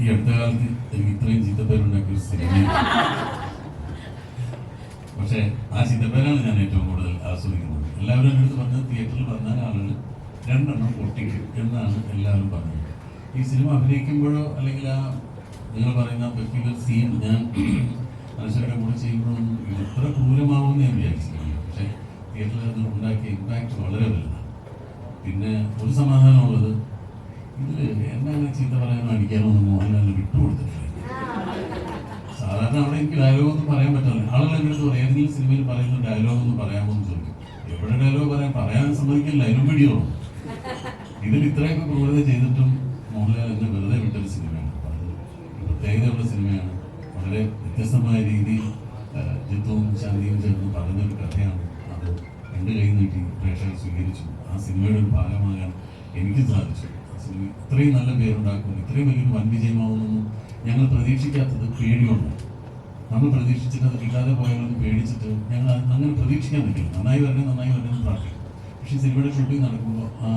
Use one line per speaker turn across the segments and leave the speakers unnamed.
ഈ അടുത്ത കാലത്ത് എനിക്ക് ഇത്രയും ചീത്തപ്പേരുണ്ടാക്കിയ ഒരു സിനിമ പക്ഷേ ആ ചീത്തപ്പേരാണ് ഞാൻ ഏറ്റവും കൂടുതൽ ആസ്വദിക്കുന്നത്. എല്ലാവരും എന്റെ അടുത്ത് പറഞ്ഞത് തിയേറ്ററിൽ വന്നാൽ ആളുകൾ രണ്ടെണ്ണം പൊട്ടിക്കും എന്നാണ് എല്ലാവരും പറഞ്ഞത്. ഈ സിനിമ അഭിനയിക്കുമ്പോഴോ അല്ലെങ്കിൽ ആ നിങ്ങൾ പറയുന്ന പെർട്ടിക്കുലർ സീൻ ഞാൻ മനുഷ്യരുടെ കൂടെ ചെയ്യുമ്പോഴൊന്നും ഇത് ഇത്ര ക്രൂരമാവുമെന്ന് ഞാൻ വിചാരിച്ചിട്ടില്ല. പക്ഷേ തിയേറ്ററിൽ അത് ഉണ്ടാക്കിയ ഇമ്പാക്റ്റ് വളരെ വലുതാണ്. പിന്നെ ഒരു സമാധാനമുള്ളത് എന്നെ അങ്ങനെ ചീത്ത പറയാനോ അടിക്കാനോ മോഹൻലാലിന് സാധാരണ അവിടെ എനിക്ക് ഒന്നും പറയാൻ പറ്റില്ല. ആളുകൾ എന്റെ അടുത്ത് പറയും ഏതെങ്കിലും സിനിമയിൽ പറയുന്ന ഡയലോഗ് ഒന്ന് പറയാമോ എന്ന് പറയാൻ? പറയാൻ സമ്മതിക്കില്ല അതിനും വീഡിയോ ഇതിൽ ഇത്രയൊക്കെ ക്രൂരത ചെയ്തിട്ടും മോഹൻലാൽ എന്നെ വെറുതെ വിട്ടൊരു സിനിമയാണ്. പ്രത്യേകതയുള്ള സിനിമയാണ്. വളരെ വ്യത്യസ്തമായ രീതിയിൽ ആ, ജിത്തുവും ശാന്തിയും ചേർന്ന് പറഞ്ഞൊരു കഥയാണ്. അത് രണ്ട് കൈ നീട്ടി പ്രേക്ഷകർ സ്വീകരിച്ചു. ആ സിനിമയുടെ ഒരു ഭാഗമാകാൻ എനിക്ക് സാധിച്ചു. ഇത്രയും നല്ല പേരുണ്ടാക്കുന്നു ഇത്രയും വലിയൊരു വൻ വിജയമാവുമെന്നൊന്നും ഞങ്ങൾ പ്രതീക്ഷിക്കാത്തത് പേടിയുണ്ട് നമ്മൾ പ്രതീക്ഷിച്ചിട്ട് അത് കിട്ടാതെ പോയാലൊന്ന് പേടിച്ചിട്ട് ഞങ്ങൾ അങ്ങനെ പ്രതീക്ഷിക്കാൻ നിൽക്കില്ല. നന്നായി വരണേ നന്നായി വരണേ എന്ന് പ്രാർത്ഥിക്കും. പക്ഷേ സിനിമയുടെ ഷൂട്ടിംഗ് നടക്കുമ്പോൾ ആ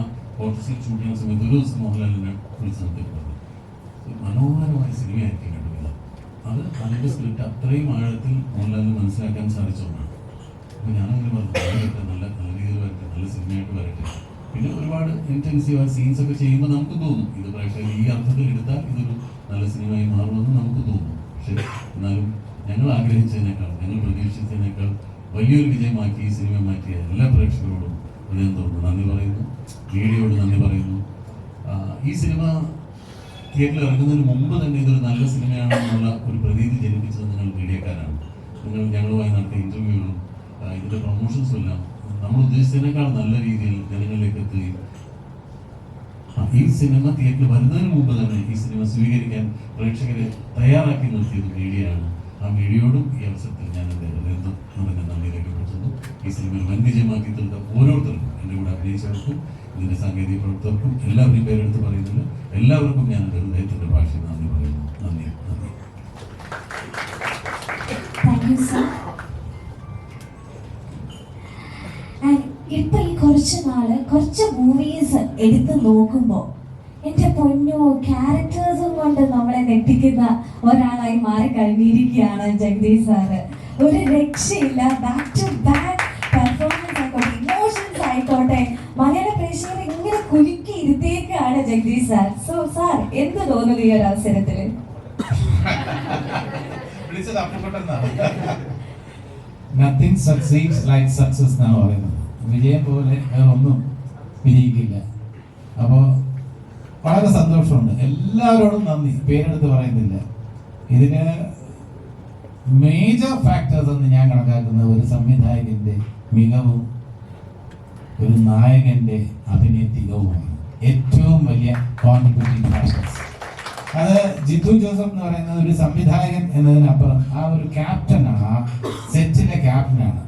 ഓഫീസിൽ ഷൂട്ട് ചെയ്യുന്ന സമയത്ത് ഒരു ദിവസം മോഹൻലാലിനെ വിളിച്ച് നിർത്തിയിട്ടുണ്ട് ഒരു മനോഹരമായ സിനിമയായിരിക്കും കണ്ടുപിടിക്കുക അത് അതിന്റെ സ്ക്രിപ്റ്റ് അത്രയും ആഴത്തിൽ മോഹൻലാലിന് മനസ്സിലാക്കാൻ സാധിച്ചതുകൊണ്ടാണ്. അപ്പോൾ ഞാനങ്ങനെ പറഞ്ഞു നല്ല നല്ല രീതിയിൽ വരട്ടെ നല്ല സിനിമയായിട്ട് വരട്ടെ. പിന്നെ ഒരുപാട് ഇന്റൻസീവ് ആ സീൻസ് ഒക്കെ ചെയ്യുമ്പോൾ നമുക്ക് തോന്നും ഇത് പ്രേക്ഷകർ ഈ അർത്ഥത്തിൽ എടുത്താൽ ഇതൊരു നല്ല സിനിമയായി മാറുമെന്ന് നമുക്ക് തോന്നും. പക്ഷെ എന്നാലും ഞങ്ങൾ ആഗ്രഹിച്ചതിനേക്കാൾ ഞങ്ങൾ പ്രതീക്ഷിച്ചതിനേക്കാൾ വലിയൊരു വിജയമാക്കി ഈ സിനിമ മാറ്റിയ എല്ലാ പ്രേക്ഷകരോടും ഹൃദയം തോന്നുന്നു നന്ദി പറയുന്നു. മീഡിയയോട് നന്ദി പറയുന്നു. ഈ സിനിമ തിയേറ്ററിൽ ഇറങ്ങുന്നതിന് മുമ്പ് തന്നെ ഇതൊരു നല്ല സിനിമയാണെന്നുള്ള ഒരു പ്രതീതി ജനിപ്പിച്ചത് നിങ്ങൾ മീഡിയക്കാരാണ്. നിങ്ങൾ ഞങ്ങളുമായി നടത്തിയ ഇന്റർവ്യൂകളും ഇതിന്റെ പ്രൊമോഷൻസും എല്ലാം നമ്മൾ ഉദ്ദേശിച്ചതിനേക്കാൾ നല്ല രീതിയിൽ ജനങ്ങളിലേക്ക് എത്തുകയും ഈ സിനിമ തിയേറ്ററിൽ വരുന്നതിന് മുമ്പ് തന്നെ ഈ സിനിമ സ്വീകരിക്കാൻ പ്രേക്ഷകരെ തയ്യാറാക്കി നിർത്തിയത് മീഡിയയാണ്. ആ മീഡിയയോടും ഈ അവസരത്തിൽ ഞാൻ എന്റെ ഹൃദയം നിറഞ്ഞ നന്ദി രേഖപ്പെടുത്തുന്നു. ഈ സിനിമയിൽ വൻ വിജയമാക്കി തീർത്ത ഓരോരുത്തർക്കും എന്റെ കൂടെ അഭിനയിച്ചവർക്കും ഇതിന്റെ സാങ്കേതിക പ്രവർത്തകർക്കും എല്ലാവരെയും പേരെടുത്ത് പറയുന്നില്ല എല്ലാവർക്കും ഞാൻ എന്റെ ഹൃദയത്തിന്റെ ഭാഷയിൽ നന്ദി പറയുന്നു. നന്ദി നന്ദി.
കുറച്ച് നാൾ കുറച്ച് മൂവീസ് എടുത്ത് നോക്കുമ്പോ എന്റെ പൊന്നോ ക്യാരക്ടേഴ്സും കൊണ്ട് നമ്മളെ നെട്ടിക്കുന്ന ഒരാളായി മാറി കഴിഞ്ഞിരിക്കുകയാണ് ജഗദീഷ് സാറ്. ഒരു രക്ഷയില്ല. ബാക്ക് ടു ബാക്ക് പെർഫോമൻസ് ആയിക്കോട്ടെ ഇമോഷൻസ് ആയിക്കോട്ടെ മലയാള പ്രേക്ഷകർ ഇങ്ങനെ കുലുക്കി ഇരുത്തിയേക്കാണ് ജഗദീഷ് സാർ. സോ സാർ എന്ത് തോന്നുന്നു ഈ ഒരു
അപ്പുപെട്ടെന്നാണ് നത്തിങ് സക്സീഡ്സ് ലൈക്ക് സക്സസ് എന്നാണ് പറയുന്നത്. വിജയം പോലെ വേറൊന്നും വിജയിക്കില്ല. അപ്പോൾ വളരെ സന്തോഷമുണ്ട്. എല്ലാവരോടും നന്ദി. പേരെടുത്ത് പറയുന്നില്ല. ഇതിന് മേജർ ഫാക്ടേഴ്സ് എന്ന് ഞാൻ കണക്കാക്കുന്ന ഒരു സംവിധായകന്റെ മികവും ഒരു നായകന്റെ അഭിനയത്തികവുമാണ്. ഏറ്റവും വലിയ കോൺട്രിബ്യൂട്ടിംഗ് ഫാക്ടേഴ്സ് അത് ജിത്തു ജോസഫ് എന്ന് പറയുന്നത് ഒരു സംവിധായകൻ എന്നതിനപ്പുറം ആ ഒരു ക്യാപ്റ്റനാണ് ആ സെറ്റിലെ ക്യാപ്റ്റനാണ്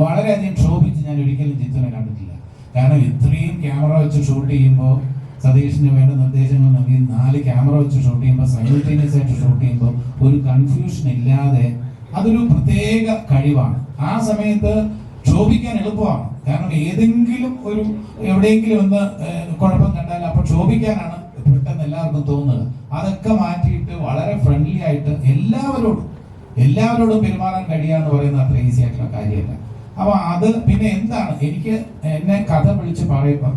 വളരെയധികം ക്ഷോഭിച്ച് ഞാൻ ഒരിക്കലും ജിത്തുവിനെ കണ്ടിട്ടില്ല. കാരണം ഇത്രയും ക്യാമറ വെച്ച് ഷൂട്ട് ചെയ്യുമ്പോൾ സതീഷിന് വേണ്ട നിർദ്ദേശങ്ങൾ നൽകി നാല് ക്യാമറ വെച്ച് ഷൂട്ട് ചെയ്യുമ്പോൾ സൈമിൾട്ടേനിയസ് ആയിട്ട് ഷൂട്ട് ചെയ്യുമ്പോൾ ഒരു കൺഫ്യൂഷൻ ഇല്ലാതെ അതൊരു പ്രത്യേക കഴിവാണ്. ആ സമയത്ത് ക്ഷോഭിക്കാൻ എളുപ്പമാണ്. കാരണം ഏതെങ്കിലും ഒരു എവിടെയെങ്കിലും ഒന്ന് കുഴപ്പം കണ്ടാൽ അപ്പൊ ക്ഷോഭിക്കാനാണ് പെട്ടെന്ന് എല്ലാവർക്കും തോന്നുന്നത്. അതൊക്കെ മാറ്റിയിട്ട് വളരെ ഫ്രണ്ട്ലി ആയിട്ട് എല്ലാവരോടും എല്ലാവരോടും പെരുമാറാൻ കഴിയുക എന്ന് പറയുന്നത് അത്ര ഈസി ആയിട്ടുള്ള കാര്യമല്ല. അപ്പൊ അത് പിന്നെ എന്താണ്? എനിക്ക് എന്നെ കഥ വിളിച്ച് പറയുമ്പോൾ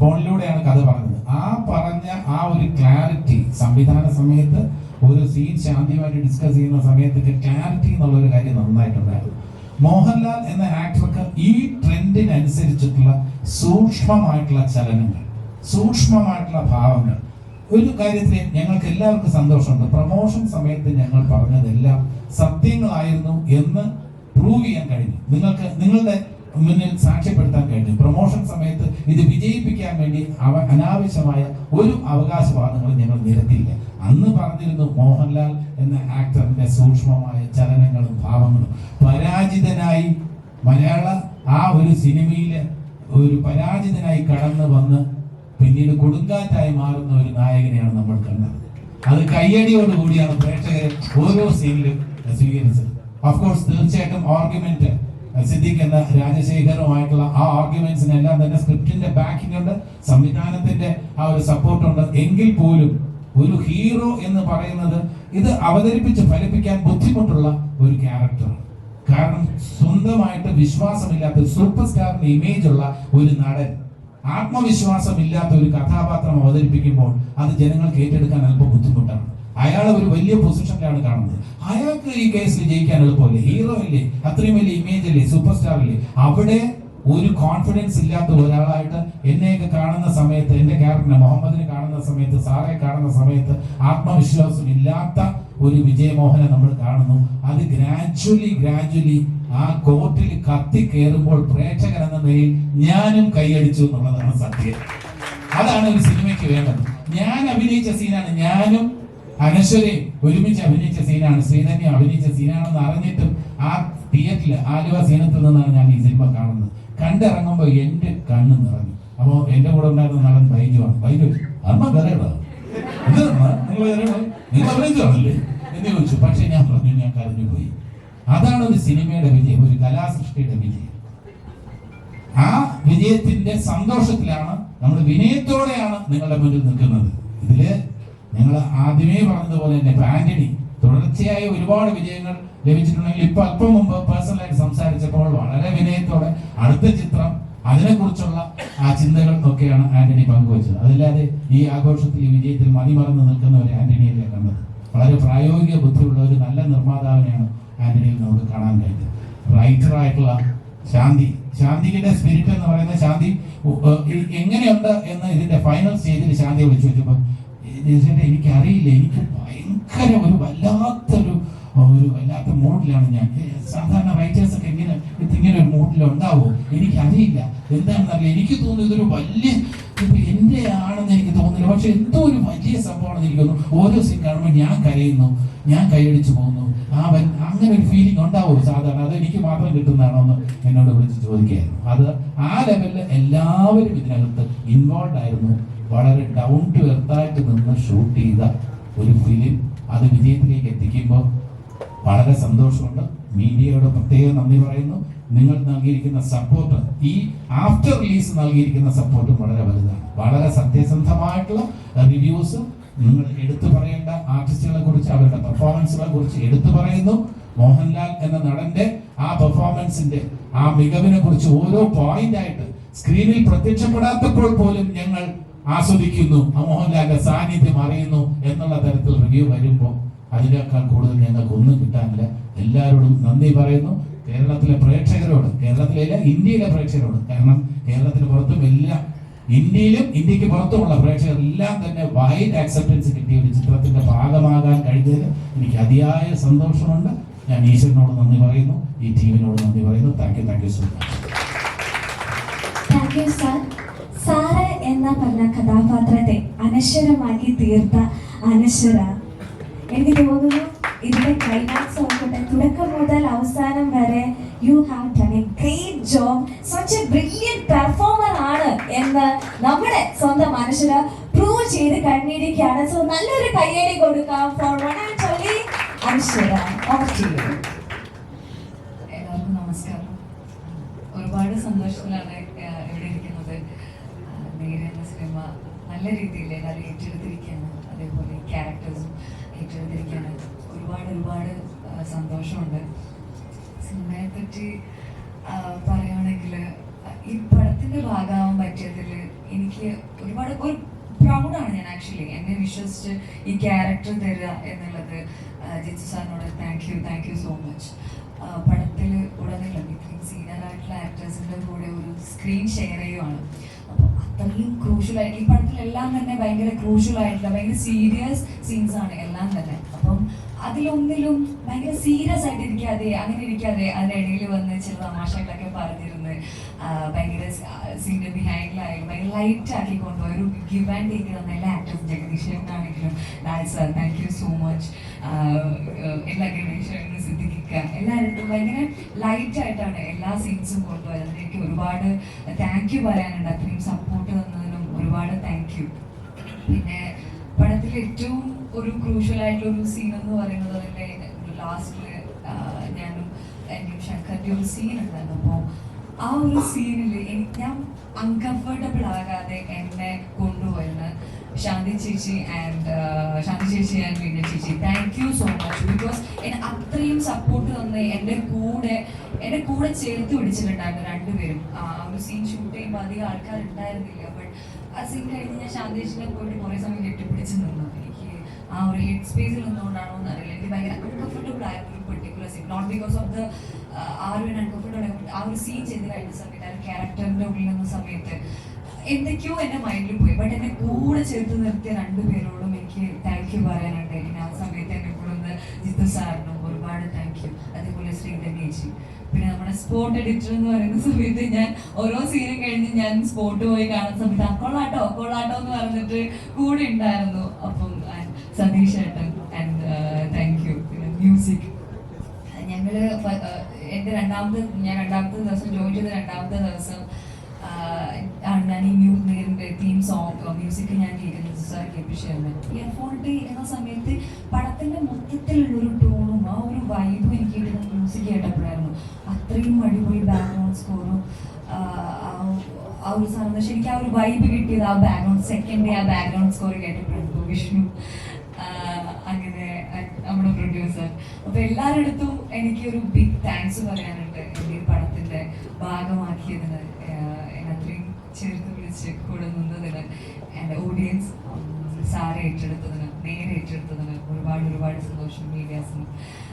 ഫോണിലൂടെയാണ് കഥ പറഞ്ഞത്. ആ പറഞ്ഞ ആ ഒരു ക്ലാരിറ്റി സംവിധാന സമയത്ത് ഒരു സീൻ ശാന്തിയുമായിട്ട് ഡിസ്കസ് ചെയ്യുന്ന സമയത്തൊക്കെ ക്ലാരിറ്റി എന്നുള്ള ഒരു കാര്യം നന്നായിട്ടുണ്ടായിരുന്നു. മോഹൻലാൽ എന്ന ആക്ടർക്ക് ഈ ട്രെൻഡിനനുസരിച്ചിട്ടുള്ള സൂക്ഷ്മമായിട്ടുള്ള ചലനങ്ങൾ സൂക്ഷ്മമായിട്ടുള്ള ഭാവങ്ങൾ. ഒരു കാര്യത്തിൽ ഞങ്ങൾക്ക് എല്ലാവർക്കും സന്തോഷമുണ്ട്. പ്രമോഷൻ സമയത്ത് ഞങ്ങൾ പറഞ്ഞതെല്ലാം സത്യങ്ങളായിരുന്നു എന്ന് പ്രൂവ് ചെയ്യാൻ കഴിഞ്ഞു നിങ്ങൾക്ക് നിങ്ങളുടെ മുന്നിൽ സാക്ഷ്യപ്പെടുത്താൻ കഴിഞ്ഞു പ്രൊമോഷൻ സമയത്ത് ഇത് വിജയിപ്പിക്കാൻ വേണ്ടി അവ അനാവശ്യമായ ഒരു അവകാശവാദങ്ങളും ഞങ്ങൾ നിരത്തിയില്ല. അന്ന് പറഞ്ഞിരുന്നു മോഹൻലാൽ എന്ന ആക്ടറിന്റെ സൂക്ഷ്മമായ ചലനങ്ങളും ഭാവങ്ങളും. പരാജിതനായി മലയാള ആ ഒരു സിനിമയിലെ ഒരു പരാജിതനായി കടന്നു വന്ന് പിന്നീട് കൊടുങ്കാറ്റായി മാറുന്ന ഒരു നായകനെയാണ് നമ്മൾ കണ്ടത്. അത് കയ്യടിയോടുകൂടിയാണ് പ്രേക്ഷകരെ ഓരോ സീനിലും സ്വീകരിച്ചത്. ഓഫ് കോഴ്സ് തീർച്ചയായിട്ടും ആർഗ്യുമെന്റ് സിദ്ദിഖ് എന്ന രാജശേഖരവുമായിട്ടുള്ള ആ ആർഗ്യുമെന്റ്സിനെല്ലാം തന്നെ സ്ക്രിപ്റ്റിന്റെ ബാക്കിംഗ് ഉണ്ട് സംവിധാനത്തിന്റെ ആ ഒരു സപ്പോർട്ട് ഉണ്ട്. എങ്കിൽ പോലും ഒരു ഹീറോ എന്ന് പറയുന്നത് ഇത് അവതരിപ്പിച്ച് ഫലിപ്പിക്കാൻ ബുദ്ധിമുട്ടുള്ള ഒരു ക്യാരക്ടർ കാരണം സ്വന്തമായിട്ട് വിശ്വാസമില്ലാത്ത സൂപ്പർ സ്റ്റാറിന്റെ ഇമേജ് ഉള്ള ഒരു നടൻ ആത്മവിശ്വാസം ഇല്ലാത്ത ഒരു കഥാപാത്രം അവതരിപ്പിക്കുമ്പോൾ അത് ജനങ്ങൾക്ക് ഏറ്റെടുക്കാൻ അല്പം ബുദ്ധിമുട്ടാണ്. അയാൾ ഒരു വലിയ പൊസിഷനിലാണ് കാണുന്നത്. അയാൾക്ക് ഈ കേസിൽ ജയിക്കാൻ എളുപ്പമല്ലേ ഹീറോ അല്ലേ അത്രയും വലിയ ഇമേജ് അല്ലേ സൂപ്പർ സ്റ്റാർ അല്ലേ അവിടെ ഒരു കോൺഫിഡൻസ് ഇല്ലാത്ത ഒരാളായിട്ട് എന്നെയൊക്കെ കാണുന്ന സമയത്ത് എന്റെ ക്യാരക്ടറിനെ മുഹമ്മദിനെ കാണുന്ന സമയത്ത് സാറെ കാണുന്ന സമയത്ത് ആത്മവിശ്വാസം ഇല്ലാത്ത ഒരു വിജയമോഹനെ നമ്മൾ കാണുന്നു. അത് ഗ്രാജ്വലി ഗ്രാജ്വലി ആ കോർട്ടിൽ കത്തി കയറുമ്പോൾ പ്രേക്ഷകൻ എന്ന നിലയിൽ ഞാനും കൈയടിച്ചു എന്നുള്ളതാണ് സത്യം. അതാണ് ഒരു സിനിമയ്ക്ക് വേണ്ടത്. ഞാൻ അഭിനയിച്ച സീനാണ് ഞാനും അനശ്വരയും ഒരുമിച്ച് അഭിനയിച്ച സീനാണ്. ശ്രീധന്യ അഭിനയിച്ച സീനാണെന്ന് അറിഞ്ഞിട്ടും ആ തിയേറ്ററിൽ ആലുവ സീനത്തിൽ നിന്നാണ് ഞാൻ ഈ സിനിമ കാണുന്നത്. കണ്ടിറങ്ങുമ്പോൾ എന്റെ കണ്ണ് നിറഞ്ഞു. അപ്പോൾ എന്റെ കൂടെ ഉണ്ടായിരുന്ന നടൻ ബൈജുവാണ് ബൈജു അമ്മ കരയടാ. നിങ്ങൾ നിങ്ങൾ ചോദിച്ചു പക്ഷെ ഞാൻ പറഞ്ഞു ഞാൻ കരഞ്ഞു പോയി. അതാണ് ഒരു സിനിമയുടെ വിജയം ഒരു കലാസൃഷ്ടിയുടെ വിജയം. ആ വിജയത്തിന്റെ സന്തോഷത്തിലാണ് നമ്മൾ വിനയത്തോടെയാണ് നിങ്ങളുടെ മുന്നിൽ നിൽക്കുന്നത്. ഇതിൽ ഞങ്ങൾ ആദ്യമേ പറഞ്ഞതുപോലെ തന്നെ ഇപ്പൊ ആന്റണി തുടർച്ചയായ ഒരുപാട് വിജയങ്ങൾ ലഭിച്ചിട്ടുണ്ടെങ്കിൽ ഇപ്പൊ അല്പം മുമ്പ് പേഴ്സണലായിട്ട് സംസാരിച്ചപ്പോൾ വളരെ വിനയത്തോടെ അടുത്ത ചിത്രം അതിനെക്കുറിച്ചുള്ള ആ ചിന്തകൾ ഒക്കെയാണ് ആന്റണി പങ്കുവച്ചത്. അതല്ലാതെ ഈ ആഘോഷത്തിൽ ഈ വിജയത്തിൽ മതിമറന്ന് നിൽക്കുന്ന ഒരു ആന്റണിയല്ലേ കണ്ടത്? വളരെ പ്രായോഗിക ബുദ്ധിയുള്ള ഒരു നല്ല നിർമ്മാതാവിനെയാണ് ആന്റണിയിൽ നമുക്ക് കാണാൻ കഴിഞ്ഞത്. റൈറ്റർ ആയിട്ടുള്ള ശാന്തി. ശാന്തിയുടെ സ്പിരിറ്റ് എന്ന് പറയുന്ന ശാന്തി എങ്ങനെയുണ്ട് എന്ന് ഇതിന്റെ ഫൈനൽ സ്റ്റേജിൽ ശാന്തി വിളിച്ചു വെച്ചപ്പോ ചേട്ടാ എനിക്ക് അറിയില്ല എനിക്ക് ഭയങ്കര ഒരു വല്ലാത്തൊരു ഒരു വല്ലാത്ത മൂഡിലാണ് ഞാൻ. സാധാരണ റൈറ്റേഴ്സ് ഒക്കെ ഇങ്ങനെ ഇങ്ങനെ ഒരു മൂഡിൽ ഉണ്ടാവുമോ എനിക്ക് അറിയില്ല എന്താണെന്നറിയില്ല. എനിക്ക് തോന്നുന്നു ഇതൊരു വലിയ എന്റെ ആണെന്ന് എനിക്ക് തോന്നുന്നില്ല. പക്ഷെ എന്തോ ഒരു വലിയ സംഭവമാണെന്ന് എനിക്ക് തോന്നുന്നു. ഓരോ സീൻ കാണുമ്പോൾ ഞാൻ കരയുന്നു. ഞാൻ കൈയടിച്ചു പോകുന്നു. ആ അങ്ങനെ ഒരു ഫീലിംഗ് ഉണ്ടാവും സാധാരണ? അത് എനിക്ക് മാത്രം കിട്ടുന്നതാണോ എന്ന് എന്നോട് വിളിച്ച് ചോദിക്കുകയായിരുന്നു. അത് ആ ലെവലിൽ എല്ലാവരും ഇതിനകത്ത് ഇൻവോൾവ് ആയിരുന്നു. വളരെ ഡൗൺ ടു എർത്തായിട്ട് നിന്ന് ഷൂട്ട് ചെയ്ത ഒരു ഫിലിം അത് വിജയത്തിലേക്ക് എത്തിക്കുമ്പോൾ വളരെ സന്തോഷമുണ്ട്. മീഡിയയോട് പ്രത്യേകം നന്ദി പറയുന്നു. നിങ്ങൾ നൽകിയിരിക്കുന്ന സപ്പോർട്ട് ഈ ആഫ്റ്റർ റിലീസ് നൽകിയിരിക്കുന്ന സപ്പോർട്ടും വളരെ വലുതാണ്. വളരെ സത്യസന്ധമായിട്ടുള്ള റിവ്യൂസ് നിങ്ങൾ എടുത്തു പറയേണ്ട ആർട്ടിസ്റ്റുകളെ കുറിച്ച് അവരുടെ പെർഫോമൻസുകളെ കുറിച്ച് എടുത്തു പറയുന്നു. മോഹൻലാൽ എന്ന നടന്റെ ആ പെർഫോമൻസിന്റെ ആ മികവിനെ കുറിച്ച് ഓരോ പോയിന്റ് ആയിട്ട് സ്ക്രീനിൽ പ്രത്യക്ഷപ്പെടാത്തപ്പോൾ പോലും ഞങ്ങൾ ആസ്വദിക്കുന്നു. മോഹൻലാലിന്റെ സാന്നിധ്യം അറിയുന്നു എന്നുള്ള തരത്തിൽ റിവ്യൂ വരുമ്പോൾ അതിനേക്കാൾ കൂടുതൽ ഞങ്ങൾക്ക് ഒന്നും കിട്ടാനില്ല. എല്ലാവരോടും നന്ദി പറയുന്നു. കേരളത്തിലെ പ്രേക്ഷകരോട് കേരളത്തിലെ ഇന്ത്യയിലെ പ്രേക്ഷകരോട് കാരണം കേരളത്തിന് പുറത്തും എല്ലാം ഇന്ത്യയിലും ഇന്ത്യയ്ക്ക് പുറത്തുമുള്ള പ്രേക്ഷകർ എല്ലാം തന്നെ വൈഡ് ആക്സെപ്റ്റൻസ് കിട്ടിയ ഒരു ചിത്രത്തിന്റെ ഭാഗമാകാൻ കഴിഞ്ഞതിൽ എനിക്ക് അതിയായ സന്തോഷമുണ്ട്. ഞാൻ ഈശ്വരനോട് നന്ദി പറയുന്നു. ഈ ടീമിനോട് നന്ദി പറയുന്നു. Thank you thank you so much.
Sir എന്ന പറഞ്ഞ കഥാപാത്രത്തെ അനശ്വരമാക്കി തീർത്ത അനശ്വര. എനിക്ക് തോന്നുന്നു ഇതിന്റെ ക്ലൈമാക്സ് ആയിക്കോട്ടെ തുടക്കം മുതൽ അവസാനം വരെ you have done a great job such a brilliant performer ആണ് എന്ന് നമ്മുടെ സ്വന്തം മനുഷ്യർ പ്രൂവ് ചെയ്ത് കഴിഞ്ഞിരിക്കുകയാണ് സോ നല്ലൊരു കയ്യടി കൊടുക്കാം for one and only Anaswara. Over to you
എല്ലാവർക്കും നമസ്കാരം ഒരുപാട് സന്തോഷത്തിലാണ് ഏഹ്, ഇവിടെ ഇരിക്കുന്നത് ആഹ്, നേരെ എന്ന സിനിമ നല്ല രീതിയിൽ എല്ലാവരും ഏറ്റെടുത്തിരിക്കുകയാണ് അതേപോലെ ക്യാരക്ടേഴ്സും ഏറ്റെടുത്തിരിക്കുകയാണ് ഒരുപാട് ഒരുപാട് സന്തോഷമുണ്ട്. സിനിമയെ പറ്റി പറയുകയാണെങ്കിൽ ഈ പടത്തിന്റെ ഭാഗമാവാൻ പറ്റിയതിൽ എനിക്ക് ഒരുപാട് ഒരു പ്രൗഡാണ് ഞാൻ ആക്ച്വലി എന്നെ വിശ്വസിച്ച് ഈ ക്യാരക്ടർ തരിക എന്നുള്ളത് ജിത്സു സാറിനോട് thank you thank you so much പടത്തിൽ ഉടനീളം ഇത്രയും സീനിയർ ആയിട്ടുള്ള ആക്ടേഴ്സിന്റെ കൂടെ ഒരു സ്ക്രീൻ ഷെയർ ചെയ്യുവാണ്. അത്രയും ക്രൂഷ്യൽ ആയിട്ട് ഈ പടത്തിലെല്ലാം തന്നെ ഭയങ്കര ക്രൂഷ്യൽ ആയിട്ടുള്ള ഭയങ്കര സീരിയസ് സീൻസ് ആണ് എല്ലാം തന്നെ. അപ്പം അതിലൊന്നിലും ഭയങ്കര സീരിയസ് ആയിട്ട് ഇരിക്കാതെ അങ്ങനെ ഇരിക്കാതെ അതിനിടയിൽ വന്ന് ചില തമാശകളൊക്കെ പറഞ്ഞിരുന്നു. ഭയങ്കര സീനിയർ ബിഹൈൻഡിലായാലും ഭയങ്കര ലൈറ്റ് ആക്കി കൊണ്ടുപോയി. ഒരു ഗിവ് ആൻഡ് ടേക്ക് തന്ന എല്ലാ actors ജഗദീഷനാണെങ്കിലും Lal sir thank you so much എല്ലാ ഗണേശനും സിദ്ധിക്കുക. എല്ലാവരും ഭയങ്കര ലൈറ്റ് ആയിട്ടാണ് എല്ലാ സീൻസും കൊണ്ടുപോയത്. എനിക്ക് ഒരുപാട് താങ്ക് യു പറയാനുണ്ട്. അത്രയും സപ്പോർട്ട് തന്നതിനും ഒരുപാട് താങ്ക് യു പിന്നെ പടത്തിൽ ഏറ്റവും ഒരു ക്രൂഷ്യൽ ആയിട്ടുള്ള ഒരു സീൻ എന്ന് പറയുന്നത് അതിന്റെ ലാസ്റ്റിൽ ഞാനും എന്നെയും ശങ്കറിന്റെ ഒരു സീൻ ഉണ്ടായിരുന്നു. അപ്പോൾ ആ ഒരു സീനിൽ ഞാൻ അൺകംഫർട്ടബിൾ ആകാതെ എന്നെ കൊണ്ടുപോയെന്ന് ശാന്തി ചേച്ചി ആൻഡ് ശാന്തി ചേച്ചി ആൻഡ് വിനയ ചേച്ചി thank you so much because എന്നെ അത്രയും സപ്പോർട്ട് തന്ന് എന്റെ കൂടെ എന്റെ കൂടെ ചേർത്ത് പിടിച്ചിട്ടുണ്ടായിരുന്നു രണ്ടുപേരും. ആ ഒരു സീൻ ഷൂട്ട് ചെയ്യുമ്പോൾ അധികം ആൾക്കാർ ഉണ്ടായിരുന്നില്ല ബട്ട് ആ സീൻ കഴിഞ്ഞ് ഞാൻ ശാന്തി ചേച്ചിനെ പോയിട്ട് കുറേ സമയം കെട്ടിപ്പിടിച്ച് നിന്നു. എനിക്ക് ആ ഒരു ഹെഡ് സ്പേസിൽ നിന്നുകൊണ്ടാണോ എന്ന് അറിയില്ല എനിക്ക് ഭയങ്കര അൺകംഫർട്ടബിൾ ആയിരുന്നു particular scene not because of the ആ ആ ഒരു സീൻ ചെയ്ത് കഴിഞ്ഞ സമയത്ത്. ആ ക്യാരക്ടറിന്റെ ഉള്ളിൽ നിന്ന സമയത്ത്. എന്തൊക്കെയോ എന്റെ മൈൻഡിൽ പോയി. ബട്ട് എന്നെ കൂടെ ചേർത്ത് നിർത്തിയ രണ്ടുപേരോടും എനിക്ക് താങ്ക് യു പറയാനുണ്ട്. ഇനി ആ സമയത്ത് എന്നെ കൂടെ ഒന്ന് ജിത്തു സാറിനും ഒരുപാട് താങ്ക് യു അതേപോലെ ചേച്ചി പിന്നെ നമ്മുടെ സ്പോട്ട് എഡിറ്റർ എന്ന് പറയുന്ന സമയത്ത് ഞാൻ ഓരോ സീനും കഴിഞ്ഞ് ഞാൻ സ്പോട്ട് പോയി കാണുന്ന സമയത്ത് അക്കോളാട്ടോ കൊള്ളാട്ടോ എന്ന് പറഞ്ഞിട്ട് കൂടെ ഉണ്ടായിരുന്നു. അപ്പം സതീഷ് ഏട്ടൻ ആൻഡ് താങ്ക് യു പിന്നെ മ്യൂസിക് ഞങ്ങൾ എന്റെ രണ്ടാമത്തെ ഞാൻ രണ്ടാമത്തെ ദിവസം ജോയിൻ ചെയ്ത രണ്ടാമത്തെ ദിവസം ആണ് ഞാൻ ഈ ന്യൂ തീം സോങ് മ്യൂസിക് ഞാൻ കേൾക്കുന്നത് സാർ ഏ ഫോൾട്ട് എന്ന സമയത്ത് പടത്തിന്റെ മൊത്തത്തിലുള്ളൊരു ടോണും ആ ഒരു വൈബും എനിക്ക് കിട്ടുന്ന മ്യൂസിക് കേട്ടപ്പോഴായിരുന്നു. അത്രയും അടിപൊളി ബാക്ക്ഗ്രൗണ്ട് സ്കോറും ആ ഒരു സാധനം. എനിക്ക് ആ ഒരു വൈബ് കിട്ടിയത് ആ ബാക്ക്ഗ്രൗണ്ട് സെക്കൻഡ് ആ ബാക്ക്ഗ്രൗണ്ട് സ്കോർ കേട്ടപ്പോഴായിരുന്നു. വിഷ്ണു. നമ്മുടെ പ്രൊഡ്യൂസർ അപ്പൊ എല്ലാവരുടെ എനിക്ക് ഒരു ബിഗ് താങ്ക്സ് പറയാനുണ്ട് എന്റെ ഈ പടത്തിന്റെ ഭാഗമാക്കിയതിന് അത്രയും ചേർത്ത് വിളിച്ച് കൂടെ നിന്നതിന് എന്റെ ഓഡിയൻസ് സാറെ ഏറ്റെടുത്തതിന് നേരെ ഏറ്റെടുത്തതിന് ഒരുപാട് ഒരുപാട് സന്തോഷം മീഡിയാസിന്